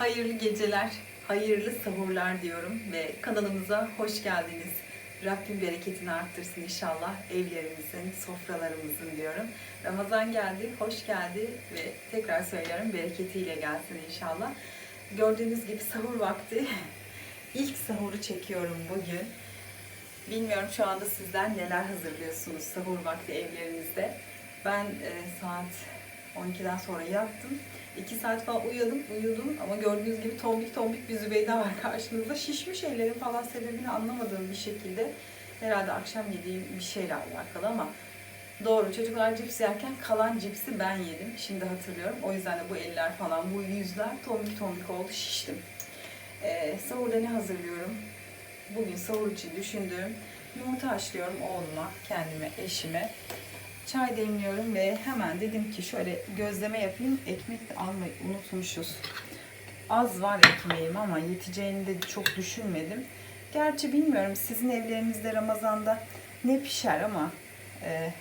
Hayırlı geceler, hayırlı sahurlar diyorum ve kanalımıza hoş geldiniz. Rabbim bereketini arttırsın inşallah evlerimizin, sofralarımızın diyorum. Ramazan geldi, hoş geldi ve tekrar söylüyorum bereketiyle gelsin inşallah. Gördüğünüz gibi sahur vakti. İlk sahuru çekiyorum bugün. Bilmiyorum şu anda sizler neler hazırlıyorsunuz sahur vakti evlerinizde. Ben e, saat 12'den sonra yattım. 2 saat falan uyudum, uyudum ama gördüğünüz gibi tombik tombik bir Zübeyde var karşınızda. Şişmiş ellerim falan sebebini anlamadığım bir şekilde. Herhalde akşam yediğim bir şeyle alakalı ama doğru çocuklar cips yerken kalan cipsi ben yedim. Şimdi hatırlıyorum. O yüzden de bu eller falan, bu yüzler tombik tombik oldu, şiştim. Ee, sahurda ne hazırlıyorum? Bugün sahur için düşündüğüm yumurta haşlıyorum oğluma, kendime, eşime. Çay demliyorum ve hemen dedim ki şöyle gözleme yapayım. Ekmek de almayı unutmuşuz. Az var ekmeğim ama yeteceğini de çok düşünmedim. Gerçi bilmiyorum sizin evlerinizde Ramazan'da ne pişer ama e,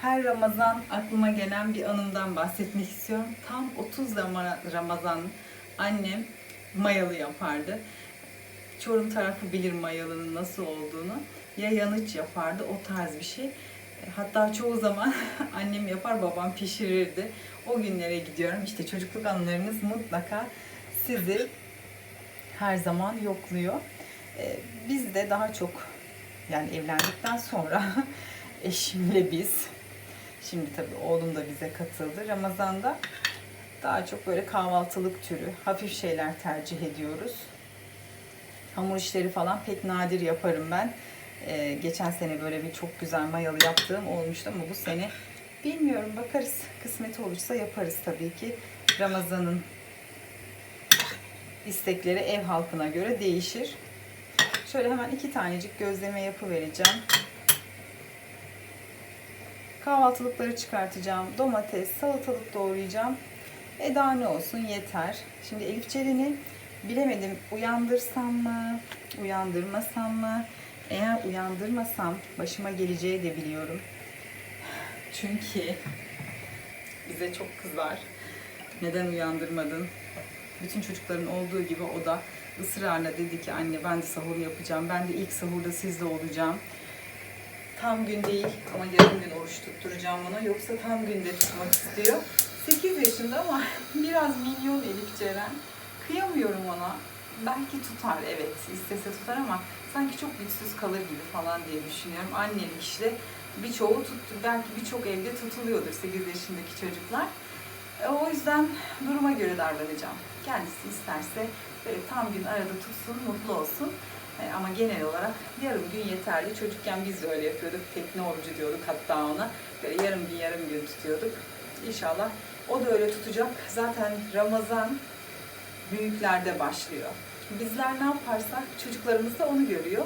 her Ramazan aklıma gelen bir anımdan bahsetmek istiyorum. Tam 30 Rama- Ramazan annem mayalı yapardı. Çorum tarafı bilir mayalının nasıl olduğunu. Ya yanıç yapardı o tarz bir şey. Hatta çoğu zaman annem yapar babam pişirirdi. O günlere gidiyorum. İşte çocukluk anılarınız mutlaka sizi her zaman yokluyor. Ee, Biz de daha çok yani evlendikten sonra eşimle biz şimdi tabii oğlum da bize katıldı. Ramazan'da daha çok böyle kahvaltılık türü hafif şeyler tercih ediyoruz. Hamur işleri falan pek nadir yaparım ben. Ee, geçen sene böyle bir çok güzel mayalı yaptığım olmuştu ama bu sene bilmiyorum bakarız. Kısmet olursa yaparız tabii ki. Ramazan'ın istekleri ev halkına göre değişir. Şöyle hemen iki tanecik gözleme yapıvereceğim. Kahvaltılıkları çıkartacağım. Domates, salatalık doğrayacağım. E daha ne olsun yeter. Şimdi Elif Ceren'i bilemedim uyandırsam mı, uyandırmasam mı? Eğer uyandırmasam başıma geleceği de biliyorum. Çünkü bize çok kızar. Neden uyandırmadın? Bütün çocukların olduğu gibi o da ısrarla dedi ki anne ben de sahur yapacağım. Ben de ilk sahurda sizle olacağım. Tam gün değil ama yarım gün oruç tutturacağım ona. Yoksa tam günde tutmak istiyor. 8 yaşında ama biraz milyon Elif Ceren. Kıyamıyorum ona. Belki tutar evet istese tutar ama sanki çok güçsüz kalır gibi falan diye düşünüyorum. Annelik işte birçoğu tuttu. Belki birçok evde tutuluyordur 8 yaşındaki çocuklar. E, O yüzden duruma göre davranacağım. Kendisi isterse böyle tam gün arada tutsun, mutlu olsun. E, Ama genel olarak yarım gün yeterli. Çocukken biz de öyle yapıyorduk. Tekne orucu diyorduk hatta ona. Böyle yarım gün yarım gün tutuyorduk. İnşallah o da öyle tutacak. Zaten Ramazan büyüklerde başlıyor. Bizler ne yaparsak çocuklarımız da onu görüyor.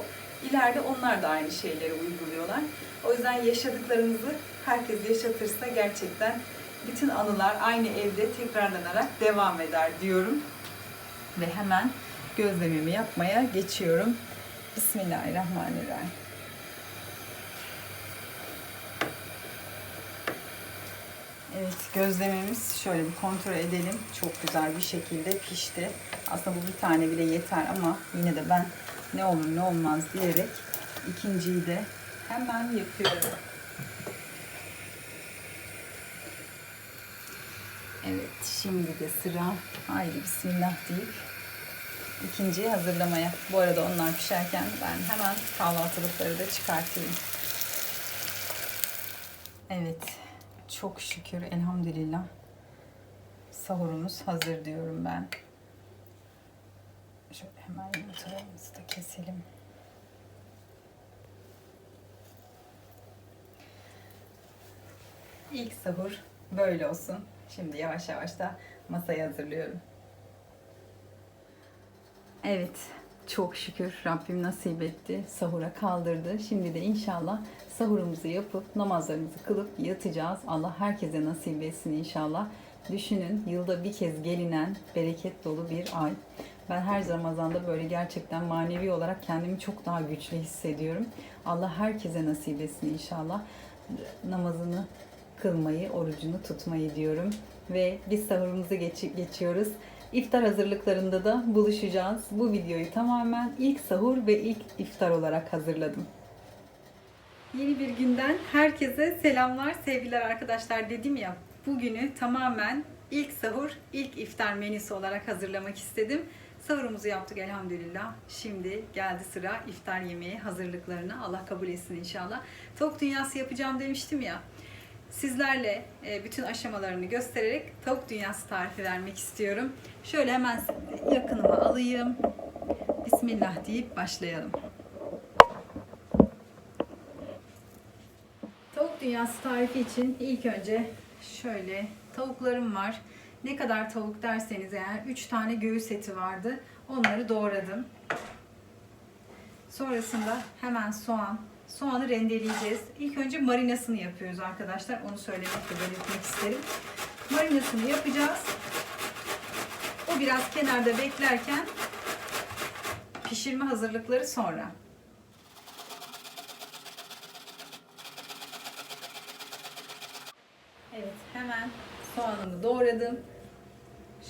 İleride onlar da aynı şeyleri uyguluyorlar. O yüzden yaşadıklarımızı herkes yaşatırsa gerçekten bütün anılar aynı evde tekrarlanarak devam eder diyorum. Ve hemen gözlememi yapmaya geçiyorum. Bismillahirrahmanirrahim. Evet gözlememiz şöyle bir kontrol edelim. Çok güzel bir şekilde pişti. Aslında bu bir tane bile yeter ama yine de ben ne olur ne olmaz diyerek ikinciyi de hemen yapıyorum. Evet şimdi de sıra haydi bismillah deyip ikinciyi hazırlamaya. Bu arada onlar pişerken ben hemen kahvaltılıkları da çıkartayım. Evet çok şükür elhamdülillah sahurumuz hazır diyorum ben. Şöyle hemen yumurtalarımızı da keselim. İlk sahur böyle olsun. Şimdi yavaş yavaş da masayı hazırlıyorum. Evet, çok şükür Rabbim nasip etti. Sahura kaldırdı. Şimdi de inşallah sahurumuzu yapıp namazlarımızı kılıp yatacağız. Allah herkese nasip etsin inşallah. Düşünün yılda bir kez gelinen bereket dolu bir ay. Ben her Ramazan'da böyle gerçekten manevi olarak kendimi çok daha güçlü hissediyorum. Allah herkese nasip etsin inşallah. Namazını kılmayı, orucunu tutmayı diyorum. ve biz sahurumuzu geç- geçiyoruz. İftar hazırlıklarında da buluşacağız. Bu videoyu tamamen ilk sahur ve ilk iftar olarak hazırladım. Yeni bir günden herkese selamlar, sevgiler arkadaşlar. Dedim ya, bugünü tamamen ilk sahur, ilk iftar menüsü olarak hazırlamak istedim. Sahurumuzu yaptık elhamdülillah. Şimdi geldi sıra iftar yemeği hazırlıklarına. Allah kabul etsin inşallah. Tavuk dünyası yapacağım demiştim ya. Sizlerle e, bütün aşamalarını göstererek tavuk dünyası tarifi vermek istiyorum. Şöyle hemen yakınıma alayım. Bismillah deyip başlayalım. Tavuk dünyası tarifi için ilk önce şöyle tavuklarım var. Ne kadar tavuk derseniz eğer 3 tane göğüs eti vardı. Onları doğradım. Sonrasında hemen soğan. Soğanı rendeleyeceğiz. İlk önce marinasını yapıyoruz arkadaşlar. Onu söylemek ve belirtmek isterim. Marinasını yapacağız. O biraz kenarda beklerken pişirme hazırlıkları sonra. Evet hemen soğanımı doğradım.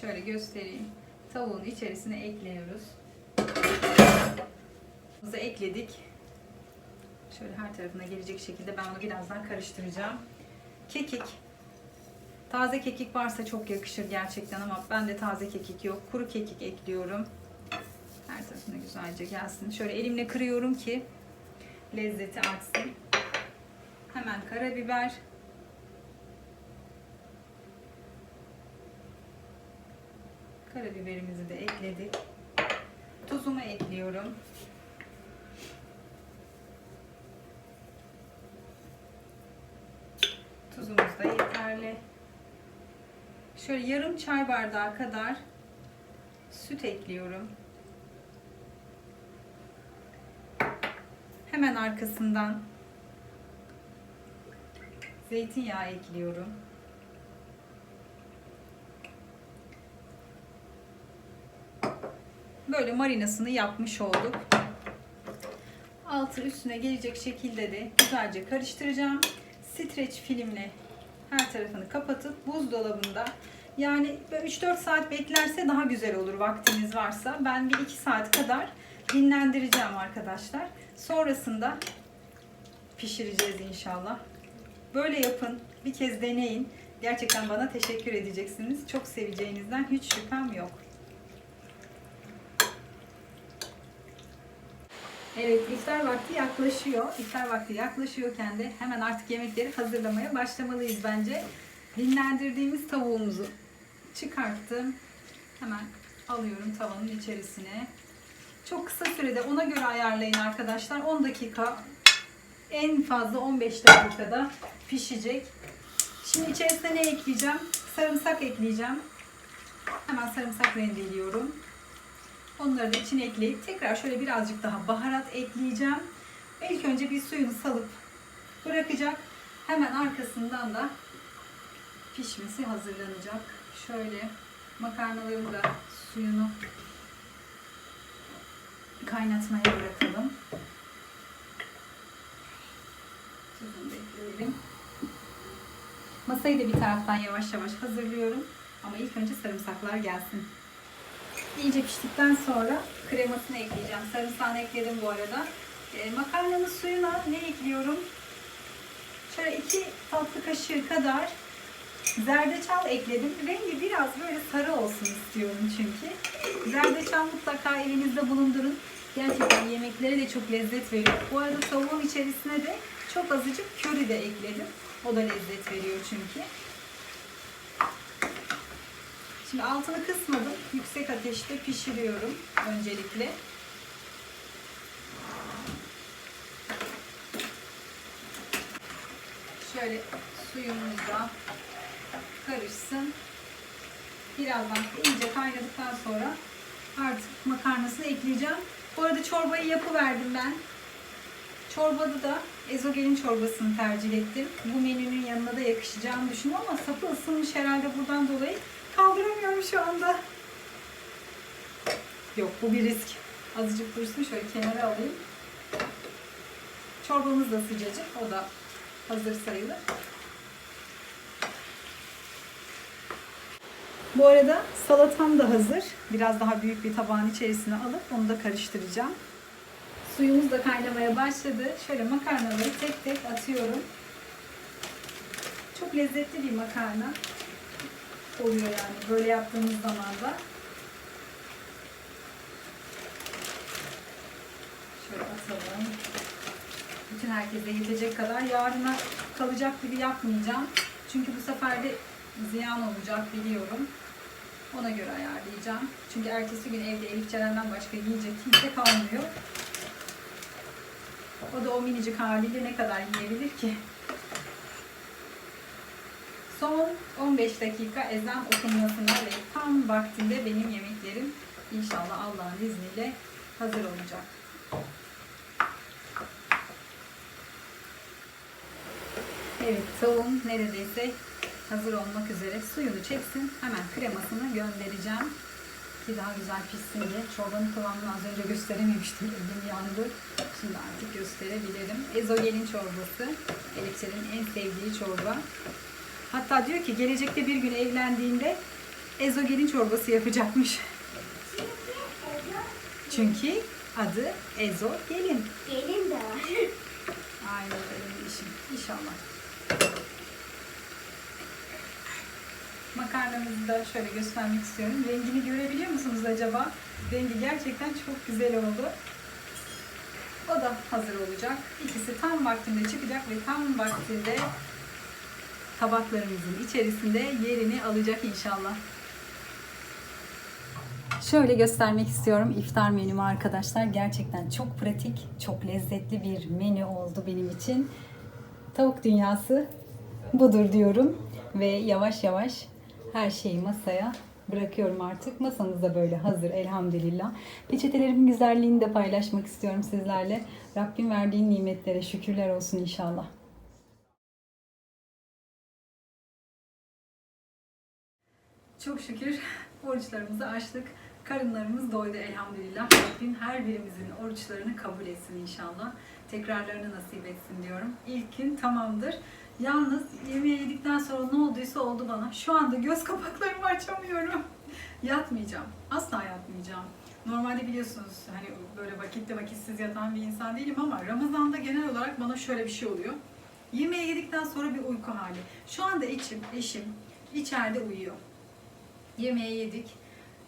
Şöyle göstereyim. Tavuğun içerisine ekliyoruz. Ekledik. Şöyle her tarafına gelecek şekilde ben onu birazdan karıştıracağım. Kekik. Taze kekik varsa çok yakışır gerçekten ama ben de taze kekik yok. Kuru kekik ekliyorum. Her tarafına güzelce gelsin. Şöyle elimle kırıyorum ki lezzeti artsın. Hemen karabiber. Karabiberimizi de ekledik. Tuzumu ekliyorum. Tuzumuz da yeterli. Şöyle yarım çay bardağı kadar süt ekliyorum. Hemen arkasından zeytinyağı ekliyorum. Böyle marinasını yapmış olduk. Altı üstüne gelecek şekilde de güzelce karıştıracağım. Streç filmle her tarafını kapatıp buzdolabında yani 3-4 saat beklerse daha güzel olur vaktiniz varsa. Ben bir 2 saat kadar dinlendireceğim arkadaşlar. Sonrasında pişireceğiz inşallah. Böyle yapın. Bir kez deneyin. Gerçekten bana teşekkür edeceksiniz. Çok seveceğinizden hiç şüphem yok. Evet, iftar vakti yaklaşıyor. İftar vakti yaklaşıyorken de hemen artık yemekleri hazırlamaya başlamalıyız bence. Dinlendirdiğimiz tavuğumuzu çıkarttım. Hemen alıyorum tavanın içerisine. Çok kısa sürede ona göre ayarlayın arkadaşlar. 10 dakika en fazla 15 dakikada pişecek. Şimdi içerisine ne ekleyeceğim? Sarımsak ekleyeceğim. Hemen sarımsak rendeliyorum. Onları da içine ekleyip tekrar şöyle birazcık daha baharat ekleyeceğim. İlk önce bir suyunu salıp bırakacak. Hemen arkasından da pişmesi hazırlanacak. Şöyle makarnaların da suyunu kaynatmaya bırakalım. Tuzunu da. Masayı da bir taraftan yavaş yavaş hazırlıyorum. Ama ilk önce sarımsaklar gelsin. İyice piştikten sonra kremasını ekleyeceğim. Sarımsağını ekledim bu arada. E, makarnanın suyuna ne ekliyorum? Şöyle iki tatlı kaşığı kadar zerdeçal ekledim. Rengi biraz böyle sarı olsun istiyorum çünkü. Zerdeçal mutlaka evinizde bulundurun. Gerçekten yemeklere de çok lezzet veriyor. Bu arada tavuğun içerisine de çok azıcık köri de ekledim. O da lezzet veriyor çünkü. Şimdi altını kısmadım. Yüksek ateşte pişiriyorum öncelikle. Şöyle suyumuz da karışsın. Birazdan iyice kaynadıktan sonra artık makarnasını ekleyeceğim. Bu arada çorbayı yapıverdim ben. Çorbada da ezogelin çorbasını tercih ettim. Bu menünün yanına da yakışacağını düşünüyorum ama sapı ısınmış herhalde buradan dolayı. Kaldıramıyorum şu anda. Yok bu bir risk. Azıcık dursun şöyle kenara alayım. Çorbamız da sıcacık. O da hazır sayılır. Bu arada salatam da hazır. Biraz daha büyük bir tabağın içerisine alıp onu da karıştıracağım. Suyumuz da kaynamaya başladı. Şöyle makarnaları tek tek atıyorum. Çok lezzetli bir makarna oluyor yani böyle yaptığımız zaman da. Şöyle atalım. Bütün herkese yetecek kadar. Yarına kalacak gibi yapmayacağım. Çünkü bu sefer de ziyan olacak biliyorum. Ona göre ayarlayacağım. Çünkü ertesi gün evde Elif Ceren'den başka yiyecek kimse kalmıyor. O da o minicik haliyle ne kadar yiyebilir ki? Son 15 dakika ezan okunmasına ve tam vaktinde benim yemeklerim inşallah Allah'ın izniyle hazır olacak. Evet tavuğum neredeyse hazır olmak üzere. Suyunu çeksin. Hemen kremasını göndereceğim. Ki daha güzel pişsin diye. Çorbanın kıvamını az önce gösterememiştim. Elim yandı. Şimdi artık gösterebilirim. Ezogelin çorbası. Elifçe'nin en sevdiği çorba. Hatta diyor ki gelecekte bir gün evlendiğinde ezogelin çorbası yapacakmış. Çünkü adı ezogelin. Gelin de var. Aynen öyle bir işim. İnşallah. Makarnamızı da şöyle göstermek istiyorum. Rengini görebiliyor musunuz acaba? Rengi gerçekten çok güzel oldu. O da hazır olacak. İkisi tam vaktinde çıkacak ve tam vaktinde tabaklarımızın içerisinde yerini alacak inşallah. Şöyle göstermek istiyorum iftar menümü arkadaşlar. Gerçekten çok pratik, çok lezzetli bir menü oldu benim için. Tavuk dünyası budur diyorum ve yavaş yavaş her şeyi masaya bırakıyorum artık. Masamız da böyle hazır elhamdülillah. Peçetelerimin güzelliğini de paylaşmak istiyorum sizlerle. Rabbim verdiğin nimetlere şükürler olsun inşallah. Çok şükür oruçlarımızı açtık. Karınlarımız doydu elhamdülillah. Rabbim her birimizin oruçlarını kabul etsin inşallah. Tekrarlarını nasip etsin diyorum. İlk gün tamamdır. Yalnız yemeği yedikten sonra ne olduysa oldu bana. Şu anda göz kapaklarımı açamıyorum. Yatmayacağım. Asla yatmayacağım. Normalde biliyorsunuz hani böyle vakitli vakitsiz yatan bir insan değilim ama Ramazan'da genel olarak bana şöyle bir şey oluyor. Yemeği yedikten sonra bir uyku hali. Şu anda eşim, eşim içeride uyuyor yemeği yedik.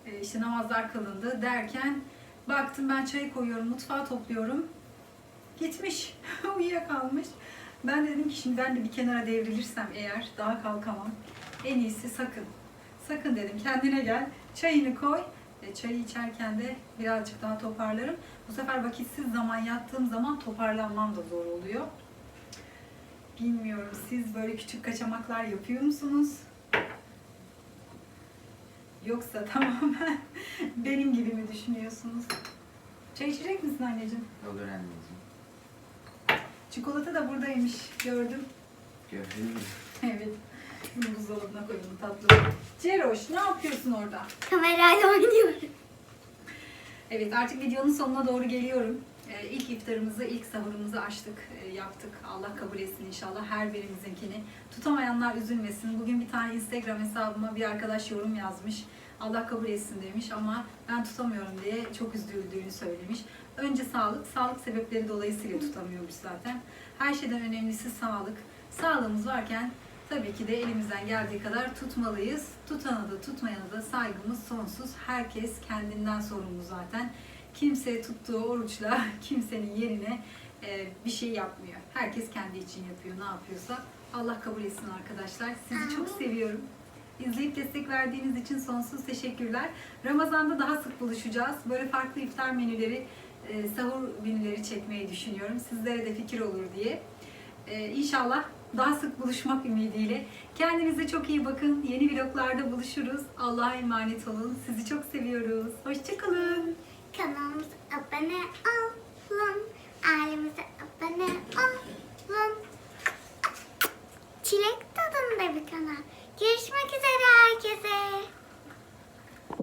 Ee, işte namazlar kılındı derken baktım ben çayı koyuyorum, mutfağı topluyorum. Gitmiş, uyuyakalmış. Ben de dedim ki şimdi ben de bir kenara devrilirsem eğer daha kalkamam. En iyisi sakın. Sakın dedim kendine gel. Çayını koy. E, çayı içerken de birazcık daha toparlarım. Bu sefer vakitsiz zaman yattığım zaman toparlanmam da zor oluyor. Bilmiyorum siz böyle küçük kaçamaklar yapıyor musunuz? Yoksa tamamen benim gibi mi düşünüyorsunuz? Çay içecek misin anneciğim? Olur anneciğim. Çikolata da buradaymış. Gördüm. Gördün mü? Evet. Bunu buzdolabına koydum tatlı. Ceroş ne yapıyorsun orada? Kamerayla oynuyorum. Evet artık videonun sonuna doğru geliyorum. Ee, ilk iftarımızı, ilk sahurumuzu açtık, e, yaptık. Allah kabul etsin inşallah her birimizinkini. Tutamayanlar üzülmesin. Bugün bir tane Instagram hesabıma bir arkadaş yorum yazmış. Allah kabul etsin demiş ama ben tutamıyorum diye çok üzüldüğünü söylemiş. Önce sağlık, sağlık sebepleri dolayısıyla tutamıyormuş zaten. Her şeyden önemlisi sağlık. Sağlığımız varken tabii ki de elimizden geldiği kadar tutmalıyız. Tutana da tutmayana da saygımız sonsuz. Herkes kendinden sorumlu zaten. Kimse tuttuğu oruçla kimsenin yerine e, bir şey yapmıyor. Herkes kendi için yapıyor ne yapıyorsa. Allah kabul etsin arkadaşlar. Sizi çok seviyorum. İzleyip destek verdiğiniz için sonsuz teşekkürler. Ramazan'da daha sık buluşacağız. Böyle farklı iftar menüleri, e, sahur menüleri çekmeyi düşünüyorum. Sizlere de fikir olur diye. E, İnşallah daha sık buluşmak ümidiyle. Kendinize çok iyi bakın. Yeni vloglarda buluşuruz. Allah'a emanet olun. Sizi çok seviyoruz. Hoşçakalın. Kanalımıza abone olun. Ailemize abone olun. Çilek tadında bir kanal. Görüşmek üzere herkese.